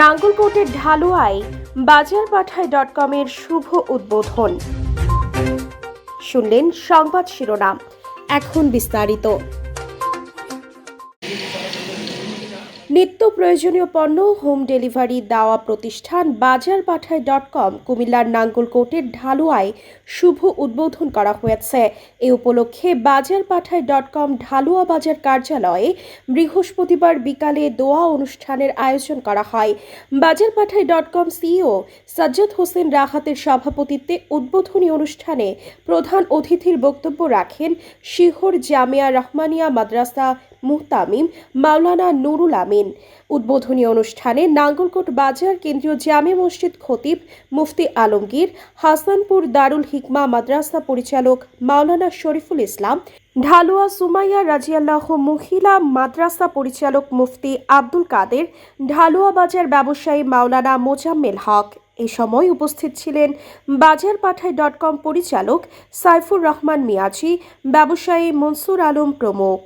নাঙ্গলকোটের ঢালুয়ায় বাজার পাঠায় ডট কমের শুভ উদ্বোধন। শুনলেন সংবাদ শিরোনাম। এখন বিস্তারিত। নিত্য প্রয়োজনীয় পণ্য, হোম ডেলিভারি দেওয়া প্রতিষ্ঠান বাজার পাঠায় ডট কম, কুমিল্লার নাঙ্গলকোটের ঢালুয়ায় শুভ উদ্বোধন করা হয়েছে। এ উপলক্ষে বাজার পাঠায় ডট কম, ঢালুয়া বাজার কার্যালয়ে বৃহস্পতিবার বিকালে দোয়া অনুষ্ঠানের আয়োজন করা হয়। Bazar Pathay dot com CEO Sajjad Hossain রাহাতের সভাপতিত্বে উদ্বোধনী অনুষ্ঠানে প্রধান অতিথির বক্তব্য রাখেন শিহর জামিয়া রহমানিয়া মাদ্রাসা মুহতামিম মাওলানা নুরুল আমিন। উদ্বোধনী অনুষ্ঠানে নাঙ্গলকোট বাজার কেন্দ্রীয় জামে মসজিদ খতিব মুফতি আলমগীর, হাসানপুর দারুল হিকমা মাদ্রাসা পরিচালক মাওলানা শরীফুল ইসলাম, ঢালুয়া সুমাইয়া রাজিয়াল্লাহ মহিলা মাদ্রাসা পরিচালক মুফতি আব্দুল কাদের, ঢালুয়া বাজার ব্যবসায়ী মাওলানা মোজাম্মেল হক। এ সময় উপস্থিত ছিলেন বাজার পাঠায় ডট কম পরিচালক সাইফুর রহমান মিয়াজি, ব্যবসায়ী মনসুর আলম প্রমুখ।